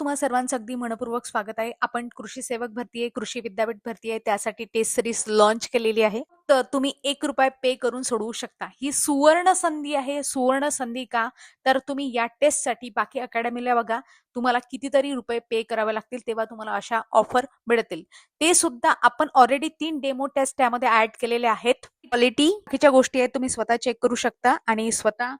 तुम्हा सर्वांचं अगदी मनपूर्वक स्वागत आहे. आपण कृषी सेवक भरती आहे कृषी विद्यापीठ भरती आहे त्यासाठी टेस्ट सिरीज लॉन्च केलेली आहे. तर तुम्ही एक रुपये पे करून सोडवू शकता. ही सुवर्ण संधी आहे. सुवर्ण संधी का? तर तुम्ही या टेस्टसाठी बाकी अकॅडमीला बघा. तुम्हाला कितीतरी रुपये पे करावे लागतील तेव्हा तुम्हाला अशा ऑफर मिळतील. ते सुद्धा आपण ऑलरेडी तीन डेमो टेस्ट त्यामध्ये ऍड केलेले आहेत. क्वालिटी बाकीच्या गोष्टी आहेत तुम्ही स्वतः चेक करू शकता आणि स्वतः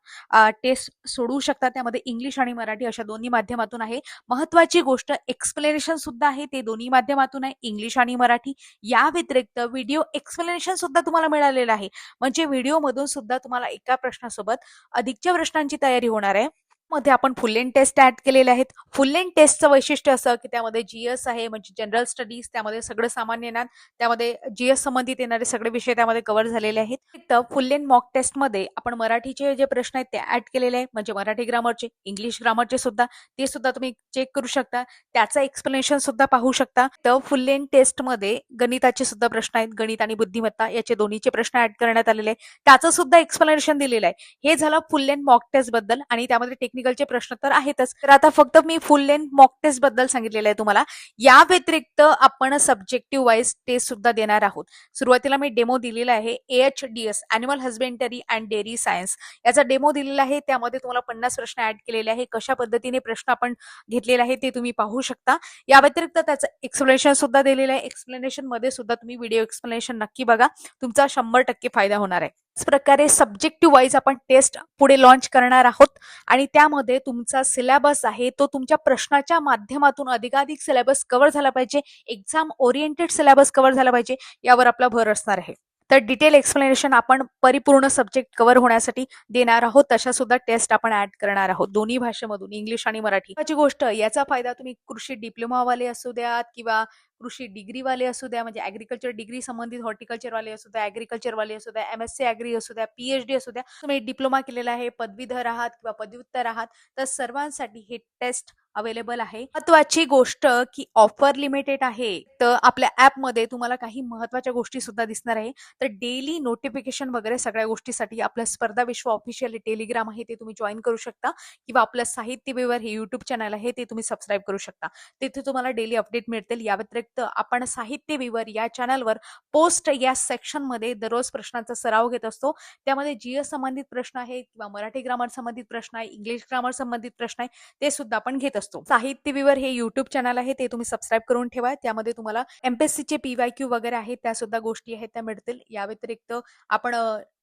टेस्ट सोडवू शकता. त्यामध्ये इंग्लिश आणि मराठी अशा दोन्ही माध्यमातून आहे. महत्वाची गोष्ट एक्सप्लेनेशन सुद्धा आहे. ते दोन्ही माध्यमातून आहे. इंग्लिश आणि मराठी. या व्यतिरिक्त व्हिडिओ एक्सप्लेनेशन सुद्धा तुम्हाला मिळालेलं आहे. म्हणजे व्हिडिओ मधून सुद्धा तुम्हाला एका प्रश्नासोबत अधिकच्या प्रश्नांची तयारी होणार आहे. मध्ये आपण फुल लेन टेस्ट ऍड केलेले आहेत. फुल लेन टेस्टचं वैशिष्ट्य असं की त्यामध्ये जीएस आहे म्हणजे जनरल स्टडीज त्यामध्ये सगळं सामान्य ज्ञान त्यामध्ये जीएस संबंधित येणारे सगळे विषय त्यामध्ये कव्हर झालेले आहेत. तर फुल लेन मॉक टेस्टमध्ये आपण मराठीचे जे प्रश्न आहेत ते ऍड केलेले आहेत म्हणजे मराठी ग्रामरचे इंग्लिश ग्रामरचे सुद्धा ते सुद्धा तुम्ही चेक करू शकता. त्याचं एक्सप्लेनेशन सुद्धा पाहू शकता. तर फुल लेन टेस्टमध्ये गणिताचे सुद्धा प्रश्न आहेत गणित आणि बुद्धिमत्ता याचे दोन्हीचे प्रश्न ऍड करण्यात आलेले आहेत. त्याचं सुद्धा एक्सप्लेनेशन दिलेलं आहे. हे झालं फुल लेन मॉक टेस्टबद्दल आणि त्यामध्ये टेक्निकलचे प्रश्न तर आहेतच. तर आता फक्त मी फुल लेन मॉक टेस्टबद्दल सांगितलेलं आहे तुम्हाला. या व्यतिरिक्त आपण सब्जेक्टिव्ह वाईज टेस्ट सुद्धा देणार आहोत. सुरुवातीला मी डेमो दिलेला आहे H D S animal husbandry and dairy science याचा डेमो दिलेला आहे त्यामध्ये तुम्हाला पन्नास प्रश्न ऍड केलेले आहे. कशा पद्धतीने प्रश्न आपण घेतलेले आहे ते तुम्ही पाहू शकता. या व्यतिरिक्त त्याचं एक्सप्लेनेशन सुद्धा दिलेलं आहे. एक्सप्लेनेशनमध्ये सुद्धा तुम्ही व्हिडिओ एक्सप्लेनेशन नक्की बघा. तुमचा शंभर टक्के फायदा होणार आहे. प्रकारे सब्जेक्टिव्ह वाईज आपण टेस्ट पुढे लॉन्च करणार आहोत. आणि त्यामध्ये तुमचा सिलेबस आहे तो तुमच्या प्रश्नाच्या माध्यमातून अधिकाधिक सिलेबस कव्हर झाला पाहिजे. एक्झाम ओरिएंटेड सिलेबस कव्हर झाला पाहिजे. यावर आपला भर असणार आहे. तर डिटेल एक्सप्लेनेशन आपण परिपूर्ण सब्जेक्ट कव्हर होण्यासाठी देणार आहोत. तशा सुद्धा टेस्ट आपण ऍड करणार आहोत. दोन्ही भाषेमधून इंग्लिश आणि मराठी. गोष्ट याचा फायदा तुम्ही कृषी डिप्लोमावाले असू द्यात किंवा कृषी डिग्रीवाले असू द्या म्हणजे ऍग्रिकल्चर डिग्री संबंधित हॉर्टिकल्चर वाले असू द्या ऍग्रिकल्चर वाले असू द्या एम एस सी ऍग्री असू द्या पीएचडी असू द्या तुम्ही डिप्लोमा केलेला आहे पदवीधर आहात किंवा पदव्युत्तर आहात तर सर्वांसाठी हे टेस्ट अवेलेबल आहे. महत्वाची गोष्ट की ऑफर लिमिटेड आहे तर आपल्या ऍपमध्ये तुम्हाला काही महत्त्वाच्या गोष्टी सुद्धा दिसणार आहे. तर डेली नोटिफिकेशन वगैरे सगळ्या गोष्टीसाठी आपलं स्पर्धा विश्व ऑफिशियल टेलिग्राम आहे ते तुम्ही जॉईन करू शकता. किंवा आपलं साहित्य विवर हे युट्यूब चॅनल आहे ते तुम्ही सबस्क्राईब करू शकता. तिथे तुम्हाला डेली अपडेट मिळतील. या व्यतिरिक्त आपण साहित्य विवर या चॅनलवर पोस्ट या सेक्शनमध्ये दररोज प्रश्नांचा सराव घेत असतो. त्यामध्ये जीएस संबंधित प्रश्न आहे किंवा मराठी ग्रामर संबंधित प्रश्न आहे इंग्लिश ग्रामर संबंधित प्रश्न आहे ते सुद्धा आपण घेत असतो. साहित्य विवर हे युट्यूब चॅनल आहे ते तुम्ही सबस्क्राईब करून ठेवा. त्यामध्ये तुम्हाला एमपीएससीचे पीवाय क्यू वगैरे आहेत त्या सुद्धा गोष्टी आहेत त्या मिळतील. या व्यतिरिक्त आपण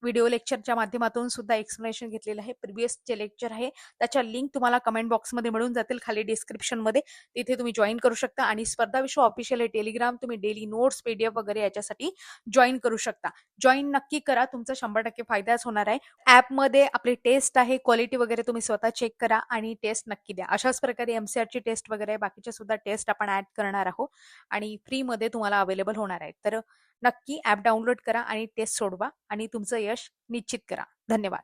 व्हिडिओ लेक्चरच्या माध्यमातून सुद्धा एक्सप्लेनेशन घेतलेलं आहे. प्रिव्हियस जे लेक्चर आहे त्याच्या लिंक तुम्हाला कमेंट बॉक्समध्ये मिळून जातील खाली डिस्क्रिप्शनमध्ये तिथे तुम्ही जॉईन करू शकता आणि स्पर्धा विश्व ऑफिशियल टेलिग्राम तुम्ही डेली नोट्स पीडीएफ वगैरे याच्यासाठी जॉईन करू शकता. जॉईन नक्की करा तुमचा शंभर टक्के फायदाच होणार आहे. ऍपमध्ये आपली टेस्ट आहे क्वालिटी वगैरे तुम्ही स्वतः चेक करा आणि टेस्ट नक्की द्या. अशाच प्रकारे एमसीआरची टेस्ट वगैरे बाकीच्या सुद्धा टेस्ट आपण ऍड करणार आहोत आणि फ्रीमध्ये तुम्हाला अवेलेबल होणार आहे. तर नक्की ऍप डाउनलोड करा आणि टेस्ट सोडवा आणि तुमचं यश निश्चित करा. धन्यवाद.